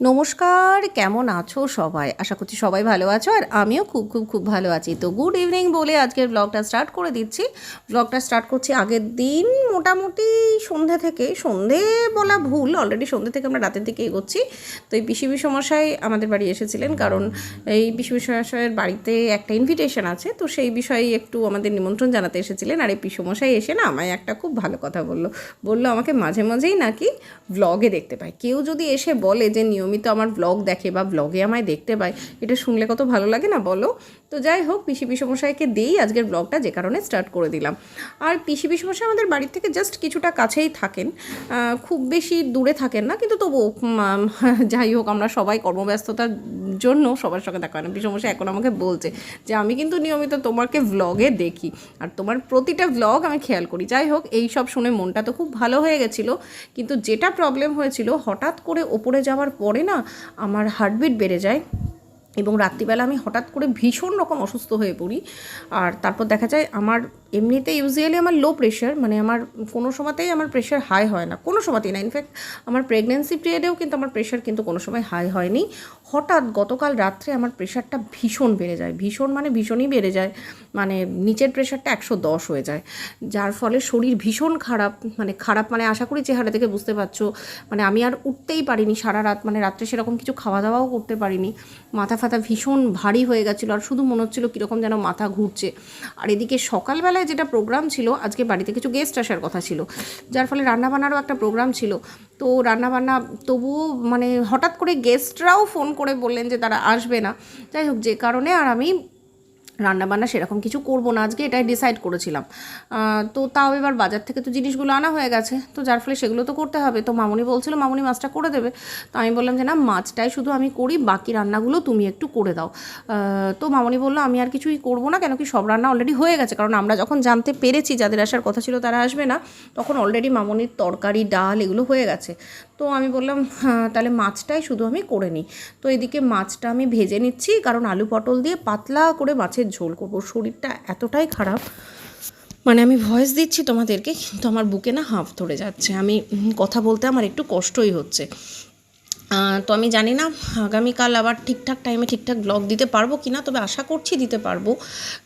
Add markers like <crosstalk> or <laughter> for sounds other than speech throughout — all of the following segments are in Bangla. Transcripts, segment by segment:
নমস্কার, কেমন আছো সবাই? আশা করছি সবাই ভালো আছো আর আমিও খুব খুব খুব ভালো আছি। তো গুড ইভিনিং বলে আজকের ব্লগটা স্টার্ট করে দিচ্ছি। ব্লগটা স্টার্ট করছি আগের দিন মোটামুটি সন্ধ্যা থেকে। সন্ধে বলা ভুল অলরেডি সন্ধে থেকে আমরা রাতের দিকে এগোচ্ছি। তো এই পিসি সমস্যায় আমাদের বাড়ি এসেছিলেন কারণ এই পিসি মশাইয়ের বাড়িতে একটা ইনভিটেশন আছে। তো সেই বিষয়ে একটু আমাদের নিমন্ত্রণ জানাতে এসেছিলেন আর এই পিসমশাই এসে না আমায় একটা খুব ভালো কথা বলল। বলল আমাকে মাঝে মাঝেই নাকি ব্লগে দেখতে পায়। কেউ যদি এসে বলে যে নিয়মিত আমার ব্লগ দেখে বা ব্লগে আমায় দেখতে পায়, এটা শুনলে কত ভালো লাগে না বলো? তো যাই হোক, পিসি পিসমশাইকে দিয়েই আজকের ব্লগটা যে কারণে স্টার্ট করে দিলাম। আর পিসি পিসমশাই আমাদের বাড়ির থেকে জাস্ট কিছুটা কাছেই থাকেন খুব বেশি দূরে থাকেন না, কিন্তু তবুও <laughs> যাই হোক, আমরা সবাই কর্মব্যস্ততার জন্য সবার সঙ্গে দেখা হয় না। পিসমশাই এখন আমাকে বলছে যে, আমি কিন্তু নিয়মিত তোমাকে ভ্লগে দেখি। আর তোমার প্রতিটা ভ্লগ আমি খেয়াল করি। যাই হোক, এই সব শুনে মনটা তো খুব ভালো হয়ে গেছিল। কিন্তু যেটা প্রবলেম হয়েছিল, হঠাৎ করে ওপরে যাওয়ার পরে না আমার হার্টবিট বেড়ে যায় এবং রাত্রিবেলা আমি হঠাৎ করে ভীষণ রকম অসুস্থ হয়ে পড়ি। আর তারপর দেখা যায় আমার এমনিতে ইউজুয়ালি আমার লো প্রেশার মানে আমার কোনো সময়তেই আমার প্রেশার হাই হয় না, কোনো সময়তেই না। ইনফ্যাক্ট আমার প্রেগনেন্সি পিরিয়ডেও কিন্তু আমার প্রেশার কিন্তু কোনো সময় হাই হয়নি। হঠাৎ গতকাল রাত্রে আমার প্রেশারটা ভীষণ বেড়ে যায়। ভীষণ মানে ভীষণই বেড়ে যায়। মানে নিচের প্রেশারটা একশো দশ হয়ে যায়। যার ফলে শরীর ভীষণ খারাপ মানে খারাপ মানে আশা করি চেহারা থেকে বুঝতে পারছ। মানে আমি আর উঠতেই পারিনি সারা রাত মানে রাত্রে সেরকম কিছু খাওয়া দাওয়াও করতে পারিনি। মাথা ফাথা ভীষণ ভারী হয়ে গেছিল, আর শুধু মনে হচ্ছিল কীরকম যেন মাথা ঘুরছে। আর এদিকে সকালবেলায় যেটা প্রোগ্রাম ছিল, আজকে বাড়িতে কিছু গেস্ট আসার কথা ছিল, যার ফলে রান্নাবান্নারও একটা প্রোগ্রাম ছিল। তো রান্নাবান্না তবুও মানে হঠাৎ করে গেস্টরাও ফোন করে বললেন যে তারা আসবে না। যাই হোক, যে কারণে আর আমি রান্নাবান্না সেরকম কিছু করব না আজকে, এটাই ডিসাইড করেছিলাম। তো তাও এবার বাজার থেকে তো জিনিসগুলো আনা হয়ে গেছে। তো যার ফলে সেগুলো তো করতে হবে। তো মামুনি বলছিল, মামুনি মাছটা করে দেবে। তো আমি বললাম যে, না, মাছটাই শুধু আমি করি, বাকি রান্নাগুলো তুমি একটু করে দাও। তো মামুনি বলল, আমি আর কিছুই করব না, কেন কি সব রান্না অলরেডি হয়ে গেছে। কারণ আমরা যখন জানতে পেরেছি, যাদের আসার কথা ছিল তারা আসবে না, তখন অলরেডি মামুনির তরকারি, ডাল এগুলো হয়ে গেছে। তো আমি বললাম হ্যাঁ, তাহলে মাছটাই শুধু আমি করে নিই। তো এদিকে মাছটা আমি ভেজে নিচ্ছি কারণ আলু পটল দিয়ে পাতলা করে মাছের ঝোল করব। শরীরটা এতটাই খারাপ। মানে আমি ভয়েস দিচ্ছি তোমাদেরকে কিন্তু আমার বুকে না হাঁফ ধরে যাচ্ছে। আমি কথা বলতে আমার একটু কষ্টই হচ্ছে। তো আমি জানি না, আগামীকাল আবার ঠিকঠাক টাইমে ঠিকঠাক ব্লগ দিতে পারব কি না তবে আশা করছি দিতে পারব।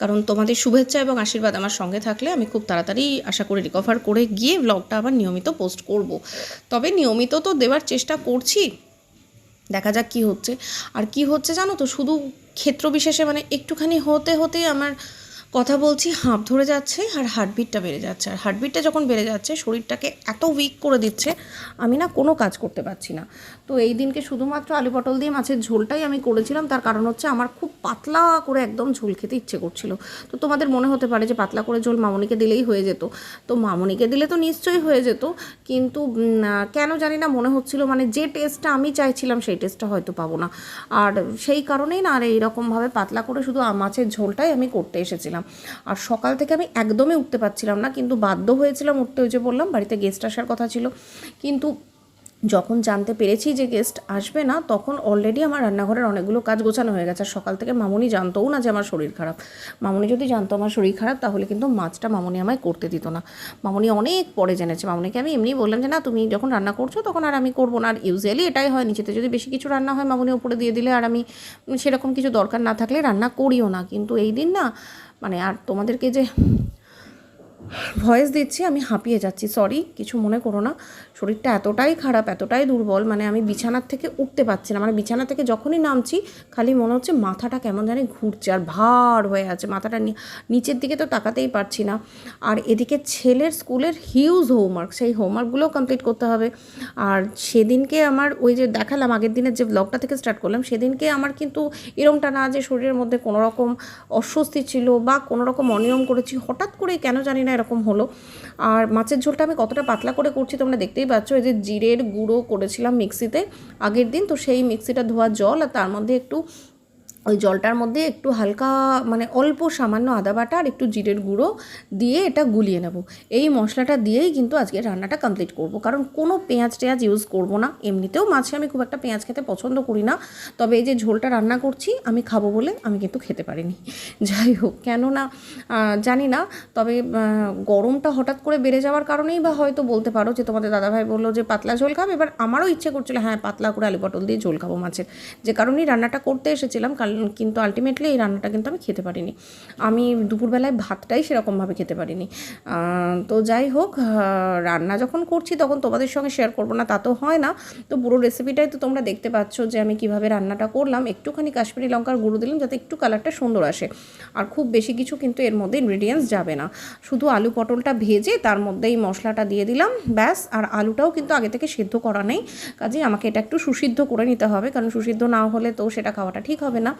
কারণ তোমাদের শুভেচ্ছা এবং আশীর্বাদ আমার সঙ্গে থাকলে আমি খুব তাড়াতাড়ি আশা করি রিকভার করে গিয়ে ব্লগটা আবার নিয়মিত পোস্ট করব। তবে নিয়মিত তো দেওয়ার চেষ্টা করছি, দেখা যাক কি হচ্ছে। আর কি হচ্ছে জানো তো, শুধু ক্ষেত্র বিশেষে মানে একটুখানি হতে হতেই আমার কথা বলছি, হাঁপ ধরে যাচ্ছে আর হার্টবিটটা বেড়ে যাচ্ছে। আর হার্টবিটটা যখন বেড়ে যাচ্ছে, শরীরটাকে এত উইক করে দিচ্ছে, আমি না কোনো কাজ করতে পারছি না। তো এই দিনকে শুধুমাত্র আলু পটল দিয়ে মাছের ঝোলটাই আমি করেছিলাম। তার কারণ হচ্ছে আমার খুব পাতলা করে একদম ঝোল খেতে ইচ্ছে করছিল। তো তোমাদের মনে হতে পারে যে পাতলা করে ঝোল মামনিকে দিলেই হয়ে যেত। তো মামনিকে দিলে তো নিশ্চয়ই হয়ে যেত। কিন্তু কেন জানি না মনে হচ্ছিল মানে যে টেস্টটা আমি চাইছিলাম সেই টেস্টটা হয়তো পাবো না। আর সেই কারণেই না আর এইরকমভাবে পাতলা করে শুধু মাছের ঝোলটাই আমি করতে এসেছিলাম। আর সকাল থেকে আমি একদমই উঠতে পারছিলাম না। কিন্তু বাধ্য হয়েছিলাম উঠতে ওই যে বললাম, বাড়িতে গেস্ট আসার কথা ছিল। কিন্তু যখন জানতে পেরেছি যে গেস্ট আসবে না, তখন অলরেডি আমার রান্নাঘরের অনেকগুলো কাজ গোছানো হয়ে গেছে। আর সকাল থেকে মামুনি জানতোও না যে আমার শরীর খারাপ। মামুনি যদি জানতো আমার শরীর খারাপ, তাহলে কিন্তু মাছটা মামুনি আমায় করতে দিত না। মামুনি অনেক পরে জেনেছে। মামুনিকে আমি এমনি বললাম যে, না, তুমি যখন রান্না করছ, তখন আর আমি করব না। আর ইউজুয়ালি এটাই হয়, নিচেতে যদি বেশি কিছু রান্না হয়, মামুনি উপরে দিয়ে দিলে আর আমি সেরকম কিছু দরকার না থাকলে রান্না করিও না। কিন্তু এই দিন না মানে আর তোমাদেরকে যে ভয়েস দিচ্ছি, আমি হাঁপিয়ে যাচ্ছি। সরি কিছু মনে করো না। শরীরটা এতটাই খারাপ, এতটাই দুর্বল মানে আমি বিছানার থেকে উঠতে পারছি না। মানে বিছানা থেকে যখনই নামছি, খালি মনে হচ্ছে মাথাটা কেমন জানি ঘুরছে আর ভার হয়ে আছে। মাথাটা নিচের দিকে তো তাকাতেই পারছি না। আর এদিকে ছেলের স্কুলের হিউজ হোমওয়ার্ক সেই হোমওয়ার্কগুলোও কমপ্লিট করতে হবে। আর সেদিনকে আমার ওই যে দেখালাম, আগের দিনের যে ব্লগটা থেকে স্টার্ট করলাম, সেদিনকে আমার কিন্তু এরমটা না যে শরীরের মধ্যে কোনো রকম অস্বস্তি ছিল বা কোনো রকম অনিয়ম করেছি। হঠাৎ করে কেন জানি না এরকম হলো। আর মাছের ঝোলটা আমি কতটা পাতলা করে করছি তোমরা দেখতেই পাচ্ছ, এই যে জিরের গুঁড়ো করেছিলাম মিক্সিতে। আগের দিন তো সেই মিক্সিটা ধোয়া জল আর তার মধ্যে একটু ওই জলটার মধ্যে একটু হালকা মানে অল্প সামান্য আদা বাটা আর একটু জিরের গুঁড়ো দিয়ে এটা গুলিয়ে নেব। এই মশলাটা দিয়েই কিন্তু আজকে রান্নাটা কমপ্লিট করব। কারণ কোনো পেঁয়াজ টেয়াজ ইউজ করব না। এমনিতেও মাছে আমি খুব একটা পেঁয়াজ খেতে পছন্দ করি না। তবে এই যে ঝোলটা রান্না করছি, আমি খাব বলে আমি কিন্তু খেতে পারিনি। <laughs> যাই হোক, কেননা জানি না, তবে গরমটা হঠাৎ করে বেড়ে যাওয়ার কারণেই বা হয়তো বলতে পারো যে তোমাদের দাদাভাই বলল যে পাতলা ঝোল খাবে। এবার আমারও ইচ্ছে করছিল হ্যাঁ পাতলা করে আলু পটল দিয়ে ঝোল খাব মাছের। যে কারণেই রান্নাটা করতে এসেছিলাম কাল কিন্তু আলটিমেটলি এই রান্নাটা কিন্তু আমি খেতে পারিনি। আমি দুপুরবেলায় ভাতটাই সেরকমভাবে খেতে পারিনি। তো যাই হোক রান্না যখন করছি তখন তোমাদের সঙ্গে শেয়ার করব না, তা তো হয় না। তো পুরো রেসিপিটাই তো তোমরা দেখতে পাচ্ছ যে আমি কীভাবে রান্নাটা করলাম। একটুখানি কাশ্মীরি লঙ্কার গুঁড়ো দিলাম যাতে একটু কালারটা সুন্দর আসে। আর খুব বেশি কিছু কিন্তু এর মধ্যে ইনগ্রিডিয়েন্টস যাবে না। শুধু আলু পটলটা ভেজে তার মধ্যেই মশলাটা দিয়ে দিলাম, ব্যাস। আর আলুটাও কিন্তু আগে থেকে সেদ্ধ করা নেই। কাজেই আমাকে এটা একটু সুসিদ্ধ করে নিতে হবে। কারণ সুসিদ্ধ না হলে তো সেটা খাওয়াটা ঠিক হবে না।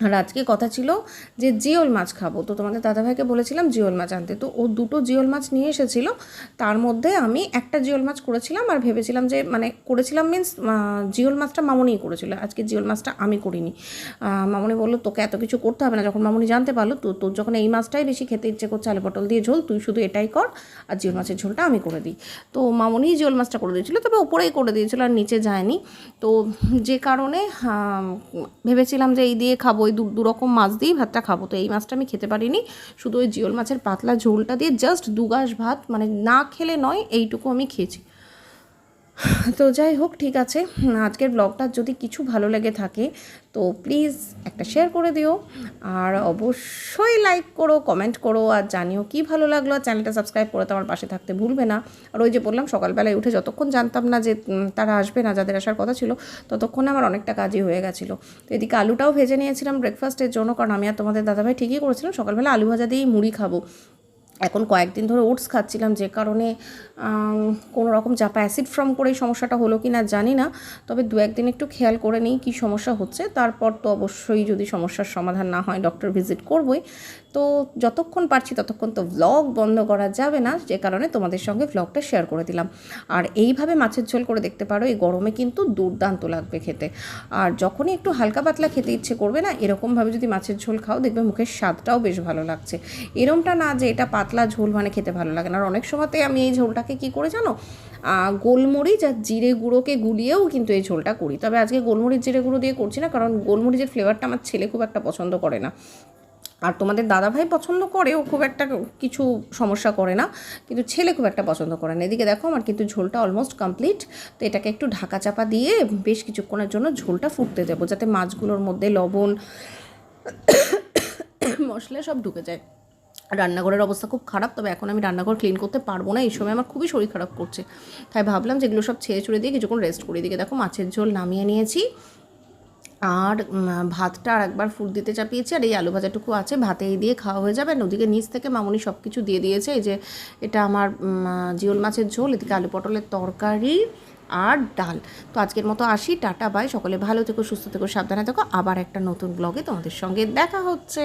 আর আজকে কথা ছিল যে জিওল মাছ খাব। তো তোমাদের দাদাভাইকে বলেছিলাম জিওল মাছ আনতে। তো ও দুটো জিওল মাছ নিয়ে এসেছিল। তার মধ্যে আমি একটা জিওল মাছ করেছিলাম আর ভেবেছিলাম যে মানে করেছিলাম মিন্স জিওল মাছটা মামনিই করেছিল। আজকে জিওল মাছটা আমি করিনি। মামনি বলল, তোকে এত কিছু করতে হবে না। যখন মামনি জানতে পারল, তো তোর যখন এই মাছটাই বেশি খেতে ইচ্ছে করছে, আলু পটল দিয়ে ঝোল, তুই শুধু এটাই কর আর জিওল মাছের ঝোলটা আমি করে দিই। তো মামনি জিওল মাছটা করে দিয়েছিলো। তবে ওপরেই করে দিয়েছিলো আর নিচে যায়নি। তো যে কারণে ভেবেছিলাম যে এই দিয়ে খাব ওই দু, দুরকম মাছ দিয়েই ভাতটা খাব। তো এই মাছটা আমি খেতে পারিনি। শুধু ওই জিওল মাছের পাতলা ঝোলটা দিয়ে জাস্ট দুগাস ভাত মানে না খেলে নয়, এইটুকু আমি খেয়েছি। <laughs> তো যাই হোক, ঠিক আছে। আজকের ব্লগটা যদি কিছু ভালো লেগে থাকে, তো প্লিজ একটা শেয়ার করে দিও। আর অবশ্যই লাইক করো কমেন্ট করো, আর জানিও কি ভালো লাগল। আর চ্যানেলটা সাবস্ক্রাইব করে তো আমার পাশে থাকতে ভুলবে না। আর ওই যে বললাম, সকালবেলায় উঠে যতক্ষণ জানতাম না যে তারা আসবে না, যাদের আসার কথা ছিল, ততক্ষণে আমার অনেকটা কাজই হয়ে গেছিল। তো এদিকে আলুটাও ভেজে নিয়েছিলাম ব্রেকফাস্টের জন্য, কারণ আমি আর তোমাদের দাদাভাই ঠিকই করেছিলাম, সকালবেলা আলু ভাজা দিয়েই মুড়ি খাব। এখন কয়েকদিন ধরে ওটস খাচ্ছিলাম যে কারণে কোনো রকম চাপা অ্যাসিড ফর্ম করে এই সমস্যাটা হলো কি না জানি না। তবে দু একদিন একটু খেয়াল করে নিই কী সমস্যা হচ্ছে। তারপর তো অবশ্যই যদি সমস্যার সমাধান না হয় ডক্টর ভিজিট করবই। তো যতক্ষণ পারছি ততক্ষণ তো ভ্লগ বন্ধ করা যাবে না, যে কারণে তোমাদের সঙ্গে ভ্লগটা শেয়ার করে দিলাম। আর এইভাবে মাছের ঝোল করে দেখতে পারো, এই গরমে কিন্তু দুর্দান্ত লাগবে খেতে। আর যখনই একটু হালকা পাতলা খেতে ইচ্ছে করবে না, এরকমভাবে যদি মাছের ঝোল খাও, দেখবে মুখের স্বাদটাও বেশ ভালো লাগছে। এরমটা না যে এটা পাতলা ঝোল মানে খেতে ভালো লাগে না। আর অনেক সময়তে আমি এই ঝোলটাকে কি করে জানো? গোলমরিচ আর জিরে গুঁড়োকে গুলিয়েও কিন্তু এই ঝোলটা করি। তবে আজকে গোলমরিচ, জিরে গুঁড়ো দিয়ে করছি না, কারণ গোলমরিচের ফ্লেভারটা আমার ছেলে খুব একটা পছন্দ করে না। আর তোমাদের দাদাভাই পছন্দ করে, ও খুব একটা কিছু সমস্যা করে না, কিন্তু ছেলে খুব একটা পছন্দ করে না। এদিকে দেখো, আমার কিন্তু ঝোলটা অলমোস্ট কমপ্লিট তো এটাকে একটু ঢাকা চাপা দিয়ে বেশ কিছুক্ষণের জন্য ঝোলটা ফুটতে দেবো, যাতে মাছগুলোর মধ্যে লবণ, মশলা সব ঢুকে যায়। রান্নাঘরের অবস্থা খুব খারাপ, তবে এখন আমি রান্নাঘর ক্লিন করতে পারব না, এই সময় আমার খুবই শরীর খারাপ করছে। তাই ভাবলাম যেগুলো সব ছেড়ে ছুড়ে দিয়ে কিছুক্ষণ রেস্ট করে দিকে দেখো মাছের ঝোল নামিয়ে নিয়েছি। আর ভাতটা আর একবার ফুট দিতে চাপিয়েছি, আর এই আলু ভাজাটুকু আছে ভাতে এই দিয়ে খাওয়া হয়ে যাবে। আর ওদিকে নিচ থেকে মামুনি সব কিছু দিয়ে দিয়েছে, এই যে এটা আমার জিওল মাছের ঝোল, এদিকে আলু পটলের তরকারি আর ডাল। তো আজকের মতো আসি, টাটা বাই সকলে ভালো থেকো, সুস্থ থেকো, সাবধানে থেকো। আবার একটা নতুন ব্লগে তোমাদের সঙ্গে দেখা হচ্ছে।